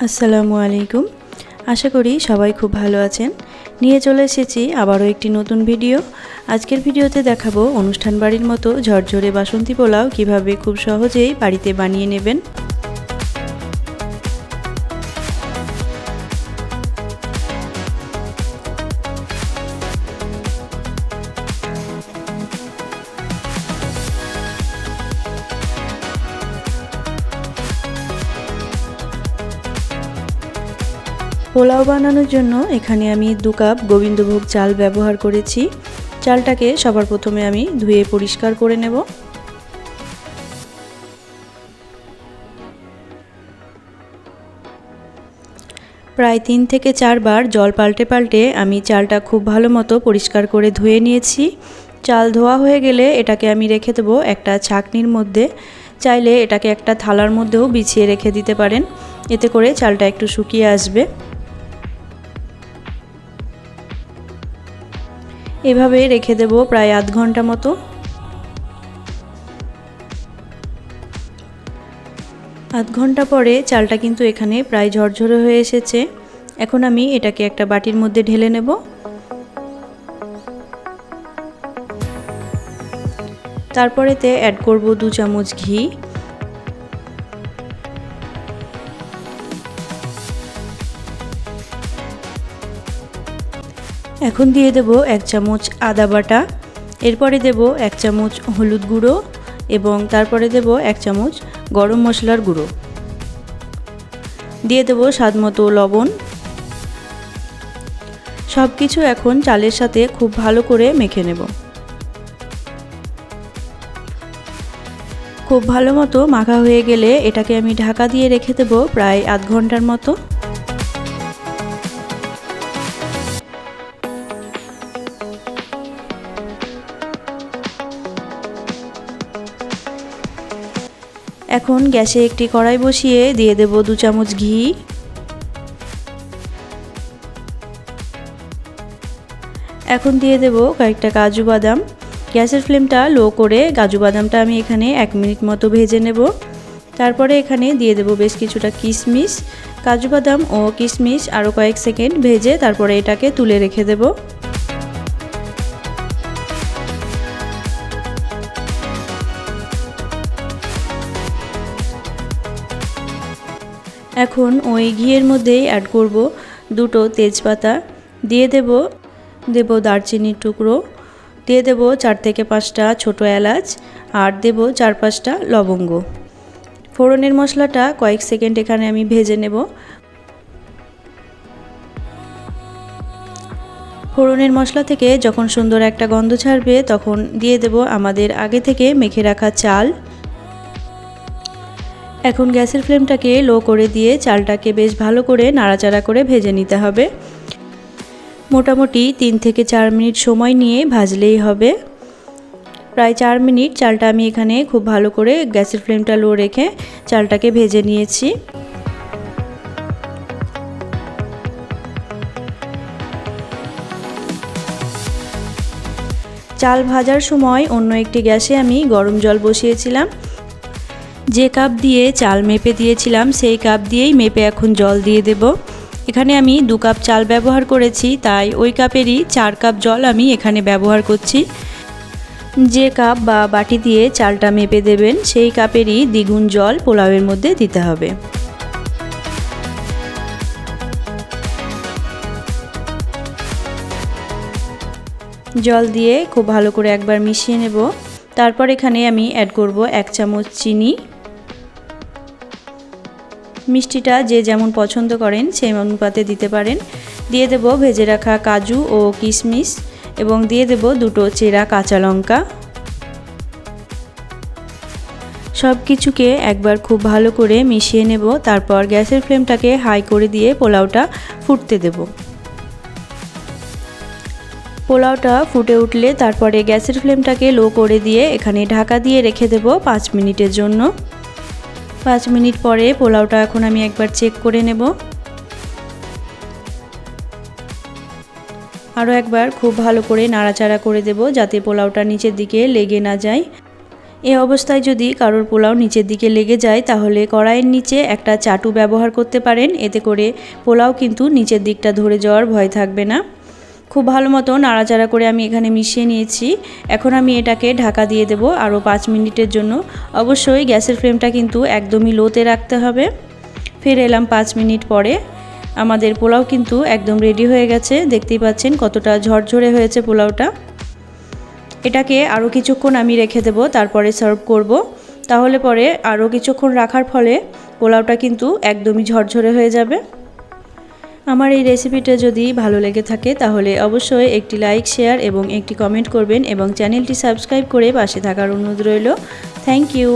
আসসালামু আলাইকুম। আশা করি সবাই খুব ভালো আছেন। নিয়ে চলে এসেছি আবারও একটি নতুন ভিডিও। আজকের ভিডিওতে দেখাবো অনুষ্ঠান বাড়ির মতো ঝরঝরে বাসন্তী পোলাও কীভাবে খুব সহজেই বাড়িতে বানিয়ে নেবেন। পোলাও বানানোর জন্য এখানে আমি দু কাপ গোবিন্দভোগ চাল ব্যবহার করেছি। চালটাকে সবার প্রথমে আমি ধুয়ে পরিষ্কার করে নেব। প্রায় তিন থেকে চারবার জল পাল্টে পাল্টে আমি চালটা খুব ভালো মতো পরিষ্কার করে ধুয়ে নিয়েছি। চাল ধোয়া হয়ে গেলে এটাকে আমি রেখে দেবো একটা ছাকনির মধ্যে। চাইলে এটাকে একটা থালার মধ্যেও বিছিয়ে রেখে দিতে পারেন। এতে করে চালটা একটু শুকিয়ে আসবে। এভাবে রেখে দেব প্রায় আধ ঘণ্টা মতো। আধ ঘণ্টা পরে চালটা কিন্তু এখানে প্রায় ঝরঝরে হয়ে এসেছে। এখন আমি এটাকে একটা বাটির মধ্যে ঢেলে নেব। তারপরেতে অ্যাড করব দু চামচ ঘি। এখন দিয়ে দেব এক চামচ আদা বাটা, এরপরে দেব এক চামচ হলুদ গুঁড়ো এবং তারপরে দেব এক চামচ গরম মশলার গুঁড়ো। দিয়ে দেব স্বাদ মতো লবণ। সব কিছু এখন চালের সাথে খুব ভালো করে মেখে নেব। খুব ভালো মতো মাখা হয়ে গেলে এটাকে আমি ঢাকা দিয়ে রেখে দেবো প্রায় আধ ঘণ্টার মতো। এখন গ্যাসে একটি কড়াই বসিয়ে দিয়ে দেব দু চামচ ঘি। এখন দিয়ে দেব কয়েকটা কাজু বাদাম। গ্যাসের ফ্লেমটা লো করে কাজু বাদামটা আমি এখানে এক মিনিট মতো ভেজে নেব। তারপরে এখানে দিয়ে দেব বেশ কিছুটা কিশমিশ। কাজু বাদাম ও কিশমিশ আরও কয়েক সেকেন্ড ভেজে তারপরে এটাকে তুলে রেখে দেবো। এখন ওই ঘিয়ের মধ্যেই অ্যাড করব দুটো তেজপাতা, দিয়ে দেব দেব দারচিনির টুকরো, দিয়ে দেব চার থেকে পাঁচটা ছোটো এলাচ আর দেব চার পাঁচটা লবঙ্গ। ফোড়নের মশলাটা কয়েক সেকেন্ড এখানে আমি ভেজে নেব। ফোড়নের মশলা থেকে যখন সুন্দর একটা গন্ধ ছাড়বে তখন দিয়ে দেব আমাদের আগে থেকে মেখে রাখা চাল। এখন গ্যাসের ফ্লেমটাকে লো করে দিয়ে চালটাকে বেশ ভালো করে নাড়াচাড়া করে ভেজে নিতে হবে। মোটামুটি তিন থেকে চার মিনিট সময় নিয়ে ভাজলেই হবে। প্রায় চার মিনিট চালটা আমি এখানে খুব ভালো করে গ্যাসের ফ্লেমটা লো রেখে চালটাকে ভেজে নিয়েছি। চাল ভাজার সময় অন্য একটি গ্যাসে আমি গরম জল বসিয়েছিলাম। যে কাপ দিয়ে চাল মেপে দিয়েছিলাম, সেই কাপ দিয়েই মেপে এখন জল দিয়ে দেব। এখানে আমি দু কাপ চাল ব্যবহার করেছি, তাই ওই কাপেরই চার কাপ জল আমি এখানে ব্যবহার করছি। যে কাপ বা বাটি দিয়ে চালটা মেপে দেবেন, সেই কাপেরই দ্বিগুণ জল পোলাওয়ের মধ্যে দিতে হবে। জল দিয়ে খুব ভালো করে একবার মিশিয়ে নেব। তারপর এখানে আমি অ্যাড করব এক চামচ চিনি। মিষ্টিটা যে যেমন পছন্দ করেন, সেই অনুপাতে দিতে পারেন। দিয়ে দেব ভেজে রাখা কাজু ও কিশমিশ এবং দিয়ে দেব দুটো চেরা কাঁচা লঙ্কা। সব কিছুকে একবার খুব ভালো করে মিশিয়ে নেব, তারপর গ্যাসের ফ্লেমটাকে হাই করে দিয়ে পোলাওটা ফুটতে দেব। পোলাওটা ফুটে উঠলে তারপরে গ্যাসের ফ্লেমটাকে লো করে দিয়ে এখানে ঢাকা দিয়ে রেখে দেব পাঁচ মিনিটের জন্য। পাঁচ মিনিট পরে পোলাওটা এখন আমি একবার চেক করে নেব। আরও একবার খুব ভালো করে নাড়াচাড়া করে দেব যাতে পোলাওটা নিচের দিকে লেগে না যায়। এ অবস্থায় যদি কারোর পোলাও নিচের দিকে লেগে যায়, তাহলে কড়াইয়ের নিচে একটা চাটু ব্যবহার করতে পারেন। এতে করে পোলাও কিন্তু নিচের দিকটা ধরে যাওয়ার ভয় থাকবে না। খুব ভালো মতো নাড়াচাড়া করে আমি এখানে মিশিয়ে নিয়েছি। এখন আমি এটাকে ঢাকা দিয়ে দেব আরও পাঁচ মিনিটের জন্য। অবশ্যই গ্যাসের ফ্লেমটা কিন্তু একদমই লোতে রাখতে হবে। ফিরে এলাম পাঁচ মিনিট পরে। আমাদের পোলাও কিন্তু একদম রেডি হয়ে গেছে। দেখতেই পাচ্ছেন কতটা ঝরঝরে হয়েছে পোলাওটা। এটাকে আরও কিছুক্ষণ আমি রেখে দেবো, তারপরে সার্ভ করব। তাহলে পরে আরও কিছুক্ষণ রাখার ফলে পোলাওটা কিন্তু একদমই ঝরঝরে হয়ে যাবে। আমার এই রেসিপিটা যদি ভালো লেগে থাকে, তাহলে অবশ্যই একটি লাইক শেয়ার এবং একটি কমেন্ট করবেন এবং চ্যানেলটি সাবস্ক্রাইব করে পাশে থাকার অনুরোধ রইল। Thank you